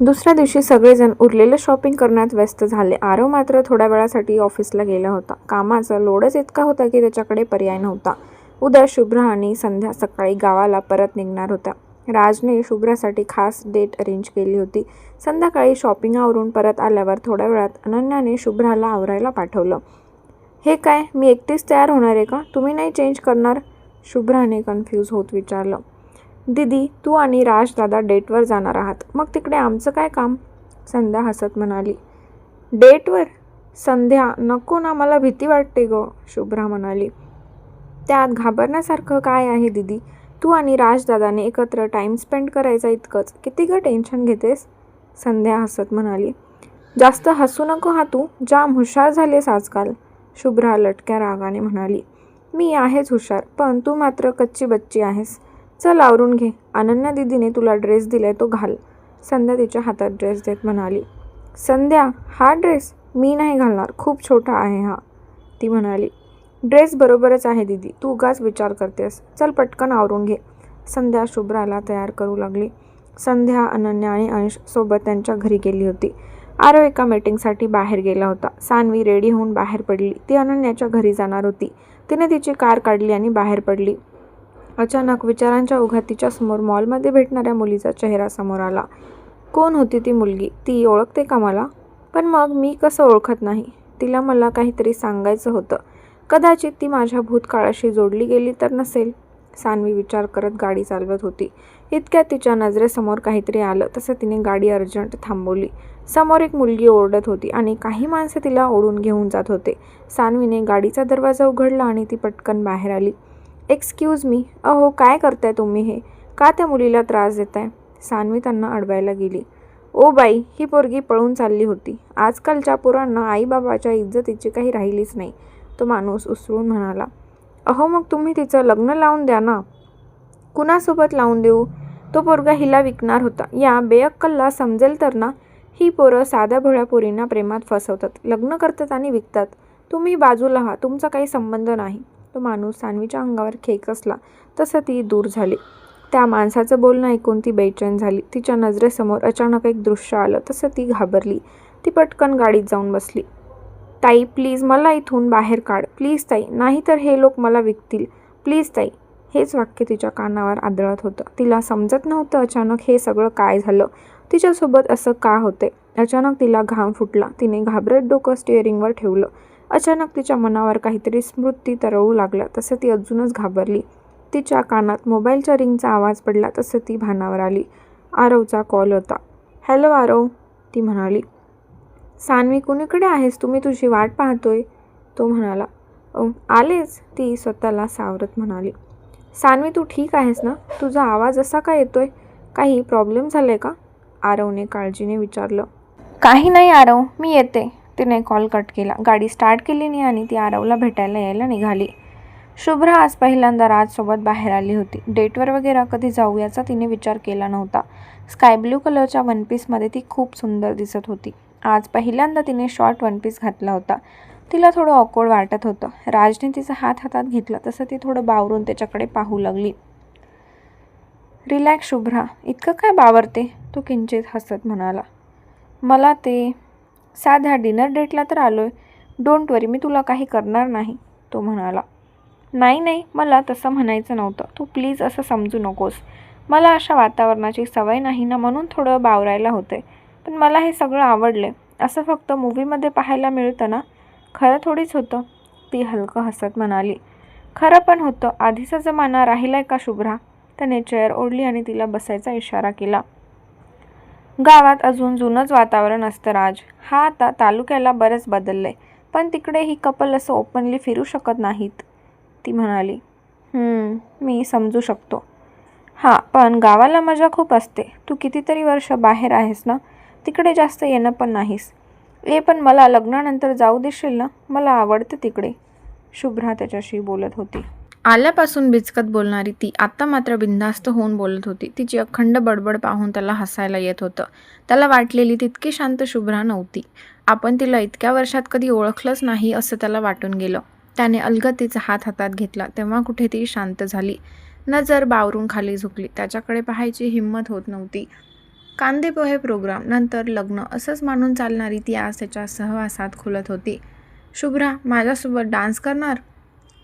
दुसऱ्या दिवशी सगळेजण उरलेलं शॉपिंग करण्यात व्यस्त झाले. आरव मात्र थोड्या वेळासाठी ऑफिसला गेला होता. कामाचा लोडच इतका होता की त्याच्याकडे पर्याय नव्हता. उद्या शुभ्रा आणि संध्या सकाळी गावाला परत निघणार होत्या. राजने शुभ्रासाठी खास डेट अरेंज केली होती. संध्याकाळी शॉपिंग आवरून परत आल्यावर थोड्या वेळात अनन्याने शुभ्राला आवरायला पाठवलं. हे काय? मी एकटीच तयार होणार आहे का? तुम्ही नाही चेंज करणार? शुभ्राने कन्फ्यूज होत विचारलं. दीदी तू आणि राजदादा डेटवर जाणार आहात. मग तिकडे आमचं काय काम? संध्या हसत म्हणाली. डेटवर? संध्या नको ना मला भीती वाटते ग शुभ्रा म्हणाली. त्यात घाबरण्यासारखं काय आहे दीदी? तू आणि राजदादाने एकत्र टाईम स्पेंड करायचा इतकंच. किती ग टेन्शन घेतेस? संध्या हसत म्हणाली. जास्त हसू नको हा तू जाम हुशार झालेस आजकाल. शुभ्रा लटक्या रागाने म्हणाली. मी आहेच हुशार पण तू मात्र कच्ची बच्ची आहेस. चल आवरून घे. अनन्या दिदीने तुला ड्रेस दिलाय तो घाल. संध्या तिच्या हातात ड्रेस देत म्हणाली. संध्या हा ड्रेस मी नाही घालणार. खूप छोटा आहे हा. ती म्हणाली. ड्रेस बरोबरच आहे दीदी. तू उगाच विचार करतेस. चल पटकन आवरून घे. संध्या शुभ्राला तयार करू लागली. संध्या अनन्या आणि अंश सोबत त्यांच्या घरी गेली होती. आरव एका मीटिंगसाठी बाहेर गेला होता. सानवी रेडी होऊन बाहेर पडली. ती अनन्याच्या घरी जाणार होती. तिने तिची कार काढली आणि बाहेर पडली. अचानक विचारांच्या उघातीच्या समोर मॉलमध्ये भेटणाऱ्या मुलीचा चेहरा समोर आला. कोण होती ती मुलगी? ती ओळखते का मला? पण मग मी कसं ओळखत नाही? तिला मला काहीतरी सांगायचं होतं. कदाचित ती माझ्या भूतकाळाशी जोडली गेली तर नसेल? सानवी विचार करत गाडी चालवत होती. इतक्यात तिच्या नजरेसमोर काहीतरी आलं तसं तिने गाडी अर्जंट थांबवली. समोर एक मुलगी ओरडत होती आणि काही माणसं तिला ओढून घेऊन जात होते. सानवीने गाडीचा दरवाजा उघडला आणि ती पटकन बाहेर आली. एक्सक्यूज मी अहो काय करताय तुम्ही हे? का त्या मुलीला त्रास देताय? सानवी त्यांना अडवायला गेली. ओ बाई ही पोरगी पळून चालली होती. आजकालच्या पोरांना आईबाबाच्या इज्जतीची काही राहिलीच नाही तो माणूस उसळून म्हणाला. अहो मग तुम्ही तिचं लग्न लावून द्या ना. कुणासोबत लावून देऊ? तो पोरगा हिला विकणार होता. या बेअक्कलला समजेल तर ना? ही पोरं साध्या भोळ्या पोरींना प्रेमात फसवतात लग्न करतात आणि विकतात. तुम्ही बाजूला हा तुमचा काही संबंध नाही. तो माणूस सानवीच्या अंगावर खेकसला तसं ती दूर झाली. त्या माणसाचं बोलणं ऐकून ती बेचैन झाली. तिच्या नजरेसमोर अचानक एक दृश्य आलं. तसं ती घाबरली. ती पटकन गाडीत जाऊन बसली. ताई प्लीज मला इथून बाहेर काढ. प्लीज ताई नाहीतर हे लोक मला विकतील. प्लीज ताई. हेच वाक्य तिच्या कानावर आदळत होतं. तिला समजत नव्हतं अचानक हे सगळं काय झालं. तिच्यासोबत असं का होते अचानक तिला घाम फुटला. तिने घाबरत डोकं स्टिअरिंगवर ठेवलं. अचानक तिच्या मनावर काहीतरी स्मृती तरळू लागल्या तसं ती अजूनच घाबरली. तिच्या कानात मोबाईलच्या रिंगचा आवाज पडला तसं ती भानावर आली. आरवचा कॉल होता. हॅलो आरव ती म्हणाली. सानवी कुणीकडे आहेस? तुम्ही तुझी वाट पाहतोय. तो म्हणाला. आलेच ती स्वतःला सावरत म्हणाली. सानवी तू ठीक आहेस ना? तुझा आवाज असा का येतोय? काही प्रॉब्लेम झालाय का? आरवने काळजीने विचारलं. काही नाही आरव मी येते. तिने कॉल कट केला. गाडी स्टार्ट केली नाही आणि ती आरवला भेटायला यायला निघाली. शुभ्रा आज पहिल्यांदा राजसोबत बाहेर आली होती. डेटवर वगैरे कधी जाऊ याचा तिने विचार केला नव्हता. स्काय ब्ल्यू कलरच्या वन पीसमध्ये ती खूप सुंदर दिसत होती. आज पहिल्यांदा तिने शॉर्ट वन पीस घातला होता. तिला थोडं ऑकवर्ड वाटत होतं. राजने तिचा हात हातात घेतला तसं ती थोडं बावरून त्याच्याकडे पाहू लागली. रिलॅक्स शुभ्रा. इतकं काय बावरते? तो किंचित हसत म्हणाला. मला ते साध्या डिनर डेटला तर आलो आहे डोंट वरी मी तुला काही करणार नाही तो म्हणाला. नाही नाही मला तसं म्हणायचं नव्हतं. तू प्लीज असं समजू नकोस. मला अशा वातावरणाची सवय नाही ना म्हणून थोडं बावरायला होते पण मला हे सगळं आवडले असं फक्त मूवीमध्ये पाहायला मिळतं ना? खरं थोडीच होतं ती हलकं हसत म्हणाली. खरं पण होतं. आधीचा जमाना राहिलाय का शुभ्रा? त्याने चेअर ओढली आणि तिला बसायचा इशारा केला. गावात अजून जुनंच वातावरण असतं राज. हा आता तालुक्याला बरंच बदललंय. पण तिकडे ही कपल असं ओपनली फिरू शकत नाहीत ती म्हणाली. मी समजू शकतो. हां पण गावाला मजा खूप असते. तू कितीतरी वर्ष बाहेर आहेस ना तिकडे जास्त येणं पण नाहीस. ए पण मला लग्नानंतर जाऊ देशील ना? मला आवडतं तिकडे. शुभ्रा त्याच्याशी बोलत होती. आल्यापासून बिचकत बोलणारी ती आत्ता मात्र बिनधास्त होऊन बोलत होती. तिची अखंड बडबड पाहून त्याला हसायला येत होतं. त्याला वाटलेली तितकी शांत शुभ्रा नव्हती. आपण तिला इतक्या वर्षात कधी ओळखलंच नाही असं त्याला वाटून गेलं. त्याने अलगद तिचा हात हातात घेतला. तेव्हा कुठे ती शांत झाली. नजर बावरून खाली झुकली. त्याच्याकडे पाहायची हिंमत होत नव्हती. कांदे पोहे प्रोग्राम नंतर लग्न असंच मानून चालणारी ती आज त्याच्या सहवासात खुलत होती. शुभ्रा माझ्यासोबत डान्स करणार?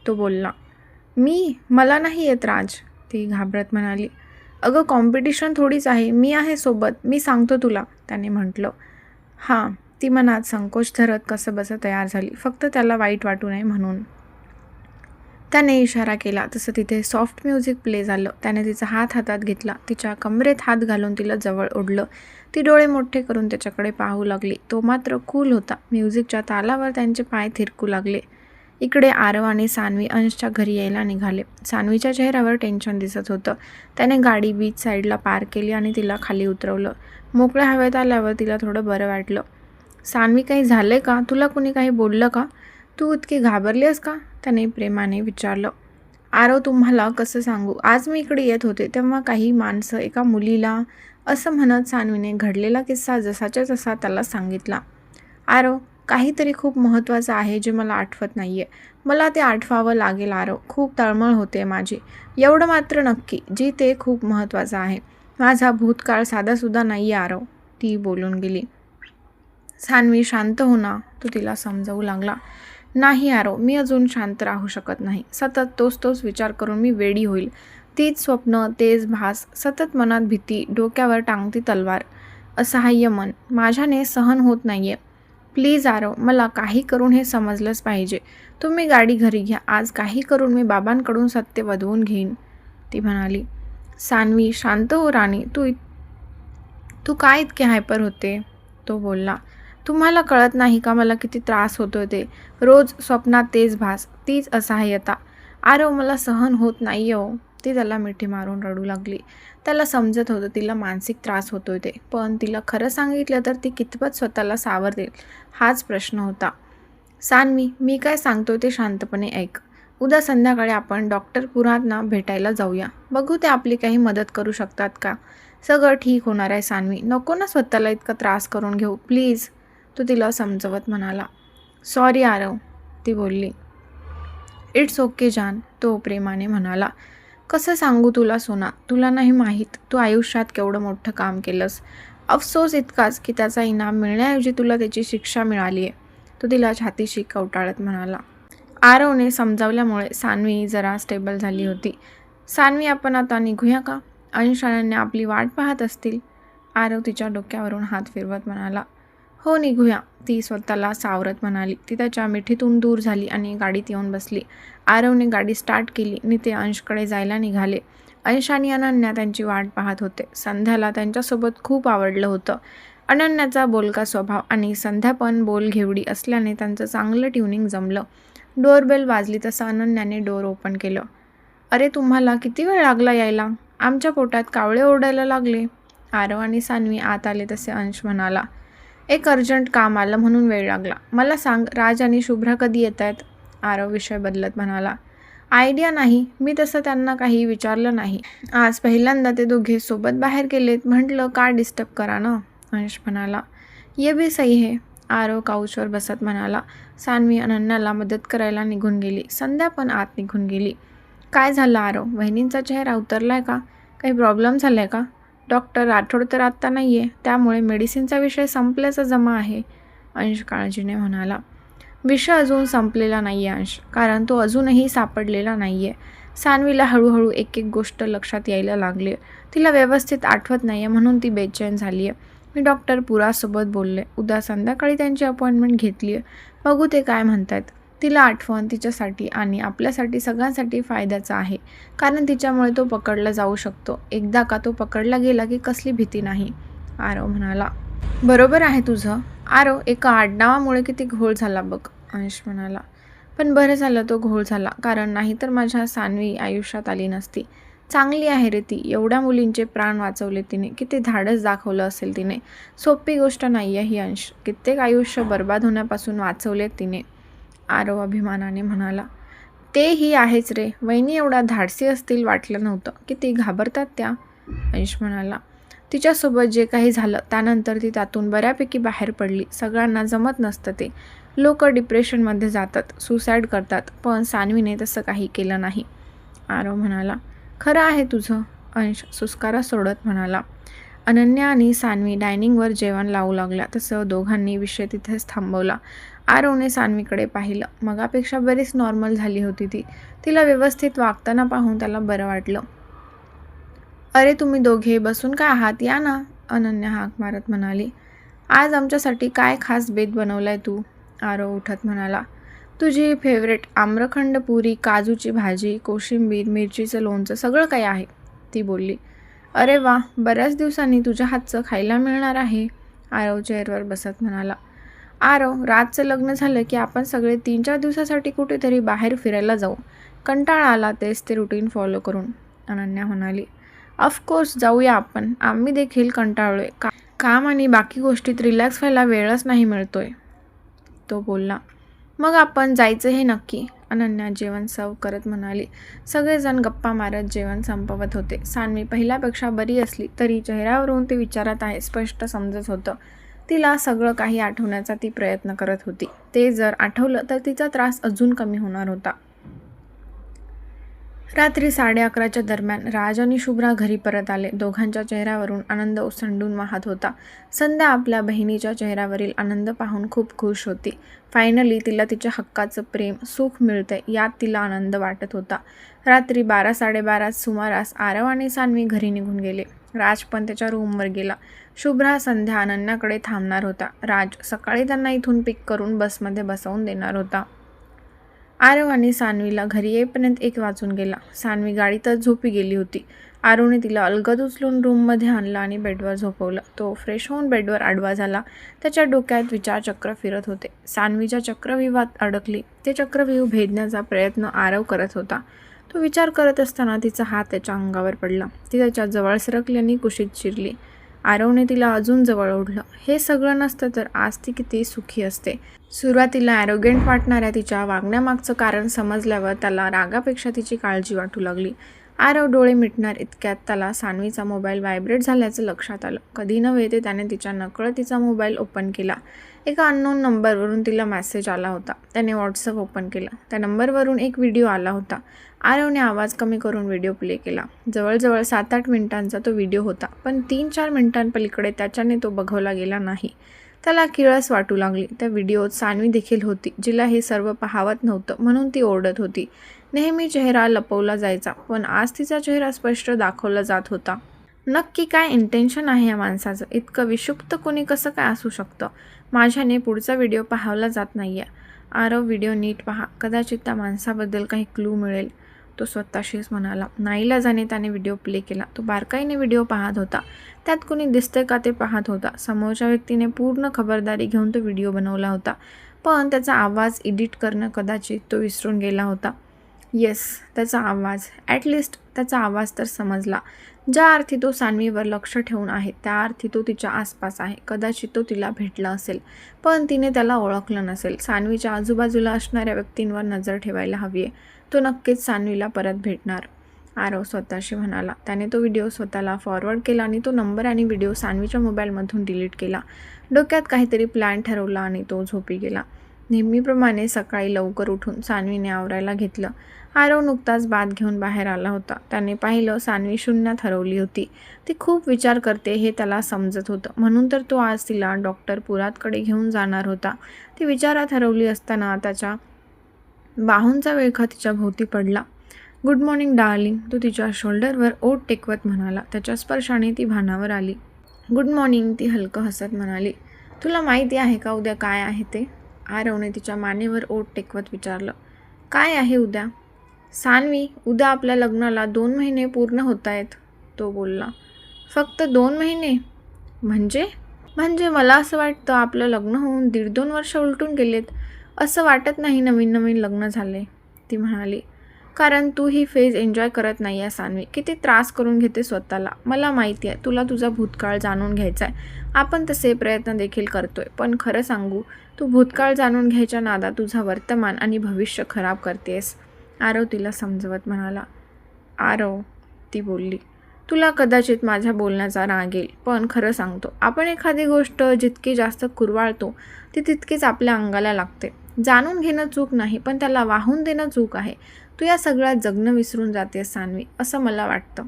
तो बोलला. मी मला नाही येत राज ती घाबरत म्हणाली. अगं कॉम्पिटिशन थोडीच आहे मी आहे सोबत मी सांगतो तुला त्याने म्हटलं. हां ती मनात संकोच धरत कसं बसं तयार झाली फक्त त्याला वाईट वाटू नये म्हणून. त्याने इशारा केला तसं तिथे सॉफ्ट म्युझिक प्ले झालं. त्याने तिचा हात हातात घेतला तिच्या कमरेत हात घालून तिला जवळ ओढलं. ती डोळे मोठे करून त्याच्याकडे पाहू लागली. तो मात्र कूल होता. म्युझिकच्या तालावर त्यांचे पाय थिरकू लागले. इकडे आरव आणि सानवी अंशच्या घरी यायला निघाले. सानवीच्या चेहऱ्यावर टेन्शन दिसत होतं. त्याने गाडी बीच साईडला पार्क केली आणि तिला खाली उतरवलं. मोकळ्या हवेत आल्यावर तिला थोडं बरं वाटलं. सानवी काही झालं का? तुला कुणी काही बोललं का? तू इतकी घाबरली आहेस का? त्याने प्रेमाने विचारलं. आरव तुम्हाला कसं सांगू? आज मी इकडे येत होते तेव्हा काही माणसं एका मुलीला असं म्हणत सानवीने घडलेला किस्सा जसाच्या तसा त्याला सांगितला. आरव काहीतरी खूप महत्त्वाचं आहे जे मला आठवत नाही आहे मला ते आठवावं लागेल आरव. खूप तळमळ होते माझी. एवढं मात्र नक्की जी ते खूप महत्त्वाचं आहे. माझा भूतकाळ साधासुद्धा नाही आहे आरव ती बोलून गेली. सानवी शांत हो ना? तो तिला समजावू लागला. नाही आरो मी अजून शांत राहू शकत नाही. सतत तोच तोच विचार करून मी वेडी होईल. तीच स्वप्न तेज भास सतत मनात भीती डोक्यावर टांगती तलवार. असहाय्य मन. माझ्याने सहन होत नाही आहे प्लीज आरव मला काही करून हे समजलंच पाहिजे. तुम्ही गाडी घरी घ्या. आज काही करून मी बाबांकडून सत्य वधवून घेईन. ती म्हणाली. सान्वी शांत हो राणी. तू तू काय इतके हायपर होते? तो बोलला. तुम्हाला कळत नाही का मला किती त्रास होतो ते? रोज स्वप्नात तेच भास तीच असहाय्यता आरव मला सहन होत नाही हो. ती त्याला मिठी मारून रडू लागली. त्याला समजत होतं तिला मानसिक त्रास होतोय ते. पण तिला खरं सांगितलं तर ती कितपत स्वतःला सावरतेल हाच प्रश्न होता. सानवी मी काय सांगतो ते शांतपणे ऐक. उद्या संध्याकाळी आपण डॉक्टर पुरातना भेटायला जाऊया. बघू ते आपली काही मदत करू शकतात का? सगळं ठीक होणार आहे सानवी. नको ना स्वतःला इतका त्रास करून घेऊ. प्लीज तो तिला समजवत म्हणाला. सॉरी आरव ती बोलली. इट्स ओके जान तो प्रेमाने म्हणाला. कसं सांगू तुला सोना? तुला नाही माहीत तू आयुष्यात केवढं मोठं काम केलंस. अफसोस इतकाच की त्याचा इनाम मिळण्याऐवजी तुला त्याची शिक्षा मिळाली आहे तो तिला छातीशी कवटाळत म्हणाला. आरवने समजावल्यामुळे सानवी जरा स्टेबल झाली होती. सानवी आपण आता निघूया का? अंशाने आपली वाट पाहत असतील. आरव तिच्या डोक्यावरून हात फिरवत म्हणाला. हो निघूया. ती स्वतःला सावरत म्हणाली. ती त्याच्या मिठीतून दूर झाली आणि गाडीत येऊन बसली. आरवने गाडी स्टार्ट केली. आणि ते अंशकडे जायला निघाले. अंश आणि अनन्या त्यांची वाट पाहत होते. संध्याला त्यांच्यासोबत खूप आवडलं होतं. अनन्याचा बोलका स्वभाव आणि संध्या पण बोल घेवडी असल्याने त्यांचं चांगलं ट्युनिंग जमलं. डोअरबेल वाजली तसं अनन्याने डोअर ओपन केलं. अरे तुम्हाला किती वेळ लागला यायला? आमच्या पोटात कावळे ओरडायला लागले. आरव आणि सानवी आत आले तसे अंश म्हणाला. एक अर्जंट काम आलं म्हणून वेळ लागला. मला सांग राज आणि शुभ्रा कधी येत आहेत आरव विषय बदलत म्हणाला. आयडिया नाही. मी तसं त्यांना काही विचारलं नाही. आज पहिल्यांदा ते दोघे सोबत बाहेर गेलेत. म्हटलं का डिस्टर्ब करा ना? अंश म्हणाला. ये बी सही है. आरव काउचवर बसत म्हणाला. सानवी अनन्याला मदत करायला निघून गेली. संध्या पण आत निघून गेली. काय झालं आरव? वहिनींचा चेहरा उतरला आहे का? काही प्रॉब्लेम झाला आहे का? डॉक्टर राठोड तर आत्ता नाही आहे त्यामुळे मेडिसिनचा विषय संपल्याचा जमा आहे अंश काळजीने म्हणाला. विषय अजून संपलेला नाही आहे अंश कारण तो अजूनही सापडलेला नाही आहे सानवीला हळूहळू एक एक गोष्ट लक्षात यायला लागली. तिला व्यवस्थित आठवत नाही आहे म्हणून ती बेचैन झाली आहे मी डॉक्टर पुरासोबत बोलले. उद्या संध्याकाळी त्यांची अपॉइंटमेंट घेतली आहे बघू ते काय म्हणतात तिला आठवण तिच्यासाठी आणि आपल्यासाठी सगळ्यांसाठी फायद्याचा आहे. कारण तिच्यामुळे तो पकडला जाऊ शकतो. एकदा का तो पकडला गेला की कसली भीती नाही. आरव म्हणाला बरोबर आहे तुझं. आरव एका आडनावामुळे किती घोळ झाला बघ. अंश म्हणाला पण बरं झालं तो घोळ झाला. कारण नाहीतर माझ्या सानवी आयुष्यात आली नसती. चांगली आहे रे ती. एवढ्या मुलींचे प्राण वाचवले तिने. किती धाडस दाखवलं असेल तिने. सोपी गोष्ट नाही आहे ही अंश. कित्येक आयुष्य बर्बाद होण्यापासून वाचवलेत तिने. आरव अभिमानाने म्हणाला तेही आहेच रे. वहिनी एवढा धाडसी असतील वाटलं नव्हतं की ती घाबरतात त्या. अंश म्हणाला तिच्यासोबत जे काही झालं त्यानंतर ती त्यातून बऱ्यापैकी बाहेर पडली. सगळ्यांना जमत नसतं ते. लोक डिप्रेशनमध्ये जातात सुसाईड करतात पण सानवीने तसं काही केलं नाही. आरव म्हणाला खरं आहे तुझं. अंश सुस्कारा सोडत म्हणाला अनन्या आणि सानवी डायनिंगवर जेवण लावू लागल्या. तसं दोघांनी विषय तिथेच थांबवला. आरवने सानवीकडे पाहिलं. मगापेक्षा बरीच नॉर्मल झाली होती ती. तिला व्यवस्थित वागताना पाहून त्याला बरं वाटलं. अरे तुम्ही दोघे बसून काय आहात? या ना अनन्या हाक मारत म्हणाली. आज आमच्यासाठी काय खास बेत बनवलाय तू? आरव उठत म्हणाला. तुझी फेवरेट आम्रखंड पुरी काजूची भाजी कोशिंबीर मिरचीचं लोणचं सगळं काही आहे ती बोलली. अरे वा बऱ्याच दिवसांनी तुझ्या हातचं खायला मिळणार आहे आरव चेअरवर बसत म्हणाला. आरव रातचं लग्न झालं की आपण सगळे तीन चार दिवसासाठी कुठेतरी बाहेर फिरायला जाऊ. कंटाळा आला तेच ते रुटीन फॉलो करून अनन्या म्हणाली. ऑफकोर्स जाऊया आपण. आम्ही देखील कंटाळलोय. का काम आणि बाकी गोष्टीत रिलॅक्स व्हायला वेळच नाही मिळतोय तो बोलला. मग आपण जायचं हे नक्की अनन्या जेवण सर्व करत म्हणाली. सगळेजण गप्पा मारत जेवण संपवत होते. सानवी पहिल्यापेक्षा बरी असली तरी चेहऱ्यावरून ते विचारत आहे स्पष्ट समजत होतं. तिला सगळं काही आठवण्याचा ती प्रयत्न करत होती. ते जर आठवलं तर तिचा त्रास अजून कमी होणार होता. रात्री साडे अकराच्या दरम्यान राज आणि शुभ्रा घरी परत आले. दोघांच्या चेहऱ्यावरून आनंद ओसंडून वाहत होता. संध्या आपल्या बहिणीच्या चेहऱ्यावरील आनंद पाहून खूप खुश होती. फायनली तिला तिच्या हक्काचं प्रेम सुख मिळते यात तिला आनंद वाटत होता. रात्री बारा साडेबारा सुमारास आरव आणि सानवी घरी निघून गेले. राज पण त्याच्या रूमवर गेला. शुभ्रा संध्या अनन्याकडे थांबणार होता. राज सकाळी त्यांना इथून पिक करून बसमध्ये बसवून देणार होता. आरव आणि सानवीला घरी येईपर्यंत एक वाजून गेला. सानवी गाडीतच झोपी गेली होती. आरवने तिला अलगद उचलून रूममध्ये आणलं आणि बेडवर झोपवलं. तो फ्रेश होऊन बेडवर आडवा झाला. त्याच्या डोक्यात विचारचक्र फिरत होते. सानवीच्या चक्रव्यूहात अडकली. ते चक्रव्यूह भेदण्याचा प्रयत्न आरव करत होता. तो विचार करत असताना तिचा हात त्याच्या अंगावर पडला. ती त्याच्याजवळ सरकली आणि कुशीत शिरली. आरवने तिला अजून जवळ ओढलं. हे सगळं नसतं तर आज ती किती सुखी असते. सुरुवातीला ॲरोगेंट वाटणाऱ्या तिच्या वागण्यामागचं कारण समजल्यावर त्याला रागापेक्षा तिची काळजी वाटू लागली. आरव डोळे मिटणार इतक्यात त्याला सानवीचा मोबाईल व्हायब्रेट झाल्याचं लक्षात आलं. कधी नव्हे ते त्याने तिच्या नकळत तिचा मोबाईल ओपन केला. एका अननोन नंबरवरून तिला मेसेज आला होता. त्याने व्हॉट्सअप ओपन केला. त्या नंबरवरून एक व्हिडिओ आला होता. आरवने आवाज कमी करून व्हिडिओ प्ले केला. जवळजवळ सात आठ मिनिटांचा तो व्हिडिओ होता पण तीन चार मिनिटांपलीकडे त्याच्याने तो बघवला गेला नाही. त्याला किळस वाटू लागली. त्या व्हिडिओत सानवी देखील होती जिला हे सर्व पाहावत नव्हतं म्हणून ती ओरडत होती. नेहमी चेहरा लपवला जायचा पण आज तिचा चेहरा स्पष्ट दाखवला जात होता. नक्की काय इंटेन्शन आहे या माणसाचं? इतकं विषुक्त कोणी कसं काय असू शकतं? माझ्याने पुढचा व्हिडिओ पाहावला जात नाही आहे आरव व्हिडिओ नीट पहा. कदाचित त्या माणसाबद्दल काही क्लू मिळेल. तो स्वतःशीच म्हणाला. नाईलाजाने त्याने व्हिडिओ प्ले केला. तो बारकाईने व्हिडिओ पाहत होता. त्यात कोणी दिसतंय का ते पाहत होता. समोरच्या व्यक्तीने पूर्ण खबरदारी घेऊन तो व्हिडिओ बनवला होता. पण त्याचा आवाज एडिट करणं कदाचित तो विसरून गेला होता. येस त्याचा आवाज. ॲटलिस्ट त्याचा आवाज तर समजला. ज्या अर्थी तो सानवीवर लक्ष ठेवून आहे त्या अर्थी तो तिच्या आसपास आहे. कदाचित तो तिला भेटला असेल पण तिने त्याला ओळखलं नसेल. सानवीच्या आजूबाजूला असणाऱ्या व्यक्तींवर नजर ठेवायला हवी आहे. तो नक्कीच सानवीला परत भेटणार. आरव स्वतःशी म्हणाला. त्याने तो व्हिडिओ स्वतःला फॉरवर्ड केला आणि तो नंबर आणि व्हिडिओ सानवीच्या मोबाईलमधून डिलीट केला. डोक्यात काहीतरी प्लॅन ठरवला आणि तो झोपी गेला. नेहमीप्रमाणे सकाळी लवकर उठून सानवीने आवरायला घेतलं. आरव नुकताच बाद घेऊन बाहेर आला होता. त्याने पाहिलं सानवी शून्यात हरवली होती. ती खूप विचार करते हे त्याला समजत होतं. म्हणून तर तो आज तिला डॉक्टर पुरातकडे घेऊन जाणार होता. ती विचारात हरवली असताना त्याच्या बाहूंचा वेळखा तिच्या भोवती पडला. गुड मॉर्निंग डार्लिंग तो तिच्या शोल्डरवर ओट टेकवत म्हणाला. त्याच्या स्पर्शाने ती भानावर आली. गुड मॉर्निंग ती हलकं हसत म्हणाली. तुला माहिती आहे का उद्या काय आहे ते? आरवने तिच्या मानेवर ओट टेकवत विचारलं काय आहे उद्या? सानवी उद्या आपल्या लग्नाला दोन महिने पूर्ण होत आहेत तो बोलला. फक्त दोन महिने? म्हणजे? म्हणजे मला असं वाटतं आपलं लग्न होऊन दीड दोन वर्ष उलटून गेलेत असं वाटत नाही नवीन नवीन लग्न झाले ती म्हणाली. कारण तू ही फेज एन्जॉय करत नाही आहे सान्वी. किती त्रास करून घेते स्वतःला. मला माहिती आहे तुला तुझा भूतकाळ जाणून घ्यायचा आहे आपण तसे प्रयत्न देखील करतोय. पण खरं सांगू तू भूतकाळ जाणून घ्यायच्या नादा तुझा वर्तमान आणि भविष्य खराब करतेस आरव तिला समजवत म्हणाला. आरव ती बोलली. तुला कदाचित माझ्या बोलण्याचा राग येईल पण खरं सांगतो आपण एखादी गोष्ट जितकी जास्त कुरवाळतो ती तितकीच आपल्या अंगाला लागते. जाणून घेणं चूक नाही पण त्याला वाहून देणं चूक आहे. तू या सगळ्यात जगणं विसरून जातेस सान्वी असं मला वाटतं.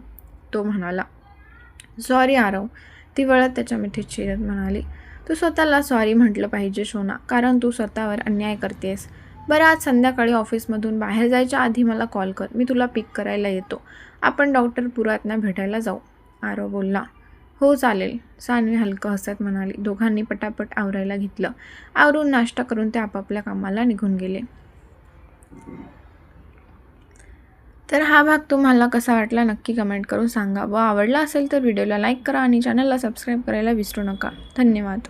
तो म्हणाला. सॉरी आरव. ती वळत त्याच्या मिठीत शिरत म्हणाली. तू स्वतःला सॉरी म्हटलं पाहिजे शोना कारण तू स्वतःवर अन्याय करतेस. बरं आज संध्याकाळी ऑफिसमधून बाहेर जायच्या आधी मला कॉल कर. मी तुला पिक करायला येतो. आपण डॉक्टर पुरातना भेटायला जाऊ. आरव बोलला. हो चालेल. सानवी हलकं हसत म्हणाली. दोघांनी पटापट आवरायला घेतलं. आवरून नाश्ता करून ते आपापल्या कामाला निघून गेले. तर हा भाग तुम्हाला कसा वाटला नक्की कमेंट करून सांगा. व आवडला असेल तर व्हिडिओला लाईक करा आणि चॅनलला सबस्क्राईब करायला विसरू नका. धन्यवाद.